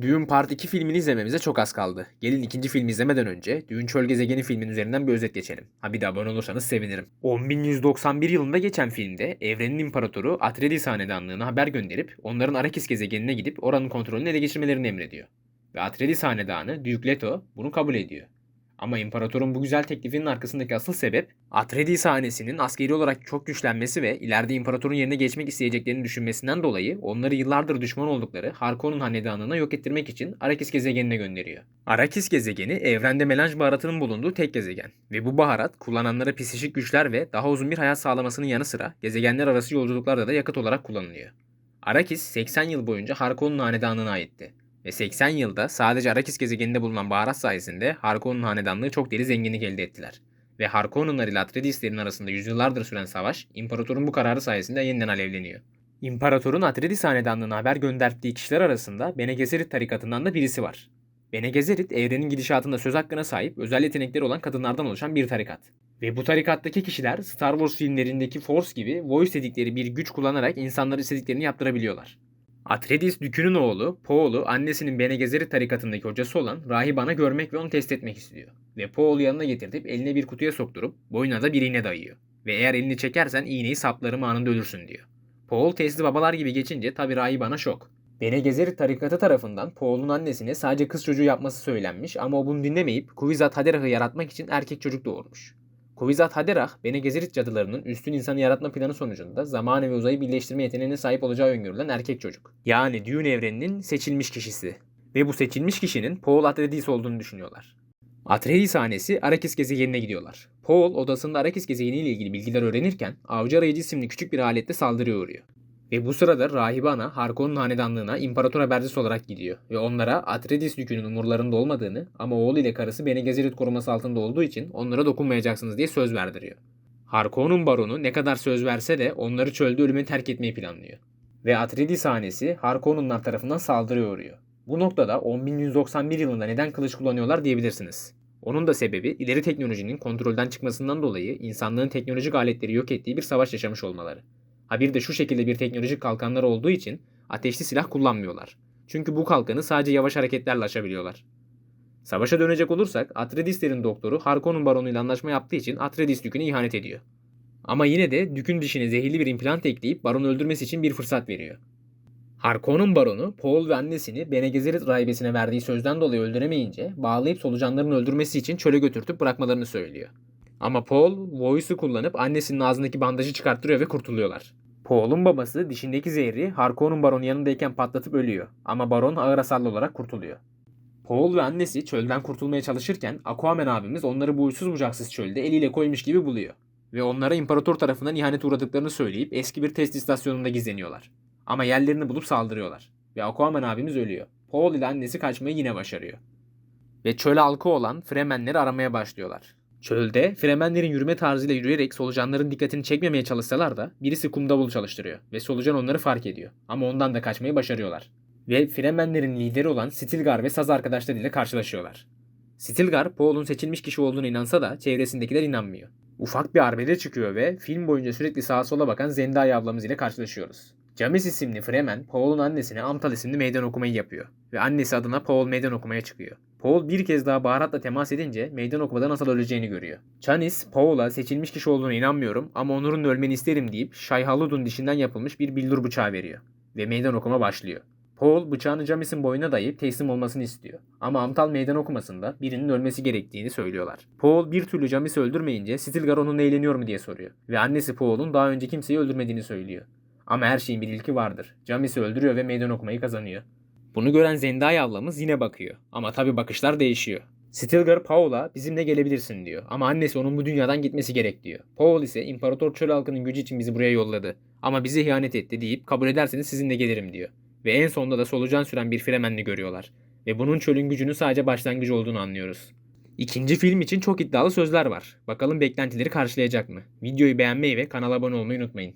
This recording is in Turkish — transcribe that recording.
Düğün Part 2 filmini izlememize çok az kaldı. Gelin ikinci filmi izlemeden önce Düğün Çöl Gezegeni filmin üzerinden bir özet geçelim. Ha bir de abone olursanız sevinirim. 10.191 yılında geçen filmde evrenin imparatoru Atreides hanedanlığına haber gönderip onların Arrakis gezegenine gidip oranın kontrolünü ele geçirmelerini emrediyor. Ve Atreides hanedanı Duke Leto bunu kabul ediyor. Ama imparatorun bu güzel teklifinin arkasındaki asıl sebep Atreides hanesinin askeri olarak çok güçlenmesi ve ileride imparatorun yerine geçmek isteyeceklerini düşünmesinden dolayı onları yıllardır düşman oldukları Harkonnen hanedanına yok ettirmek için Arrakis gezegenine gönderiyor. Arrakis gezegeni evrende melanj baharatının bulunduğu tek gezegen ve bu baharat kullananlara psikik güçler ve daha uzun bir hayat sağlamasının yanı sıra gezegenler arası yolculuklarda da yakıt olarak kullanılıyor. Arrakis 80 yıl boyunca Harkonnen hanedanına aitti. Ve 80 yılda sadece Arrakis gezegeninde bulunan baharat sayesinde Harkonnen hanedanlığı çok deli zenginlik elde ettiler. Ve Harkonnenlar ile Atreides'lerin arasında yüzyıllardır süren savaş, imparatorun bu kararı sayesinde yeniden alevleniyor. İmparatorun Atreides hanedanlığına haber gönderdiği kişiler arasında Bene Gesserit tarikatından da birisi var. Bene Gesserit evrenin gidişatında söz hakkına sahip özel yetenekleri olan kadınlardan oluşan bir tarikat. Ve bu tarikattaki kişiler Star Wars filmlerindeki Force gibi voice dedikleri bir güç kullanarak insanlara istediklerini yaptırabiliyorlar. Atreides Dükü'nün oğlu, Paul'u annesinin Bene Gesserit tarikatındaki hocası olan Rahiban'a görmek ve onu test etmek istiyor. Ve Paul'u yanına getirtip eline bir kutuya sokturup boynuna da bir iğne dayıyor. Ve eğer elini çekersen iğneyi saplarım anında ölürsün diyor. Paul testi babalar gibi geçince tabi Rahiban'a şok. Bene Gesserit tarikatı tarafından Paul'un annesine sadece kız çocuğu yapması söylenmiş ama o bunu dinlemeyip Kuvizat Haderah'ı yaratmak için erkek çocuk doğurmuş. Kuvizat Haderah, Bene Gesserit cadılarının üstün insanı yaratma planı sonucunda zamanı ve uzayı birleştirme yeteneğine sahip olacağı öngörülen erkek çocuk. Yani Dune evreninin seçilmiş kişisi. Ve bu seçilmiş kişinin Paul Atreides olduğunu düşünüyorlar. Atreides hanesi Arrakis gezegenine gidiyorlar. Paul odasında Arrakis gezegeniyle ilgili bilgiler öğrenirken avcı arayıcı isimli küçük bir aletle saldırıya uğruyor. Ve bu sırada Rahibe Ana Harkonnen hanedanlığına imparator habercisi olarak gidiyor ve onlara Atreides yükünün umurlarında olmadığını ama oğlu ile karısı Bene Gesserit koruması altında olduğu için onlara dokunmayacaksınız diye söz verdiriyor. Harkonnen baronu ne kadar söz verse de onları çölde ölüme terk etmeyi planlıyor. Ve Atreides hanesi Harkonnenlar tarafından saldırıya uğruyor. Bu noktada 10.191 yılında neden kılıç kullanıyorlar diyebilirsiniz. Onun da sebebi ileri teknolojinin kontrolden çıkmasından dolayı insanlığın teknolojik aletleri yok ettiği bir savaş yaşamış olmaları. Ha bir de şu şekilde bir teknolojik kalkanları olduğu için ateşli silah kullanmıyorlar. Çünkü bu kalkanı sadece yavaş hareketlerle aşabiliyorlar. Savaşa dönecek olursak Atreides'lerin doktoru Harkonnen baronu ile anlaşma yaptığı için Atreides düküne ihanet ediyor. Ama yine de dükün dişine zehirli bir implant ekleyip baronu öldürmesi için bir fırsat veriyor. Harkonnen baronu Paul ve annesini Bene Gesserit rahibesine verdiği sözden dolayı öldüremeyince bağlayıp solucanların öldürmesi için çöle götürtüp bırakmalarını söylüyor. Ama Paul Voice'u kullanıp annesinin ağzındaki bandajı çıkarttırıyor ve kurtuluyorlar. Paul'un babası dişindeki zehri Harkonnen baronun yanındayken patlatıp ölüyor ama baron ağır hasarlı olarak kurtuluyor. Paul ve annesi çölden kurtulmaya çalışırken Aquaman abimiz onları bu uysuz bucaksız çölde eliyle koymuş gibi buluyor. Ve onlara imparator tarafından ihanet uğradıklarını söyleyip eski bir test istasyonunda gizleniyorlar. Ama yerlerini bulup saldırıyorlar. Ve Aquaman abimiz ölüyor. Paul ile annesi kaçmayı yine başarıyor. Ve çöl halkı olan Fremenleri aramaya başlıyorlar. Çölde Fremenlerin yürüme tarzıyla yürüyerek solucanların dikkatini çekmemeye çalışsalar da birisi kum davulu çalıştırıyor ve solucan onları fark ediyor. Ama ondan da kaçmayı başarıyorlar. Ve Fremenlerin lideri olan Stilgar ve saz arkadaşlarıyla karşılaşıyorlar. Stilgar, Paul'un seçilmiş kişi olduğunu inansa da çevresindekiler inanmıyor. Ufak bir arbede çıkıyor ve film boyunca sürekli sağa sola bakan Zendaya ablamız ile karşılaşıyoruz. Jamis isimli Fremen, Paul'un annesine Amtal isimli meydan okumayı yapıyor ve annesi adına Paul meydan okumaya çıkıyor. Paul bir kez daha baharatla temas edince meydan okumada nasıl öleceğini görüyor. Chanis, Paul'a seçilmiş kişi olduğuna inanmıyorum ama Onur'un ölmeni isterim deyip Shai Halud'un dişinden yapılmış bir bildur bıçağı veriyor. Ve meydan okuma başlıyor. Paul bıçağını Jamis'in boynuna dayayıp teslim olmasını istiyor. Ama Amtal meydan okumasında birinin ölmesi gerektiğini söylüyorlar. Paul bir türlü Jamis'i öldürmeyince Stilgar onunla eğleniyor mu diye soruyor. Ve annesi Paul'un daha önce kimseyi öldürmediğini söylüyor. Ama her şeyin bir ilki vardır. Jamis'i öldürüyor ve meydan okumayı kazanıyor. Bunu gören Zendaya ablamız yine bakıyor. Ama tabi bakışlar değişiyor. Stilgar Paul'a bizimle gelebilirsin diyor. Ama annesi onun bu dünyadan gitmesi gerek diyor. Paul ise İmparator Çöl halkının gücü için bizi buraya yolladı. Ama bize ihanet etti deyip kabul ederseniz sizinle gelirim diyor. Ve en sonunda da solucan süren bir fremenli görüyorlar. Ve bunun çölün gücünün sadece başlangıcı olduğunu anlıyoruz. İkinci film için çok iddialı sözler var. Bakalım beklentileri karşılayacak mı? Videoyu beğenmeyi ve kanala abone olmayı unutmayın.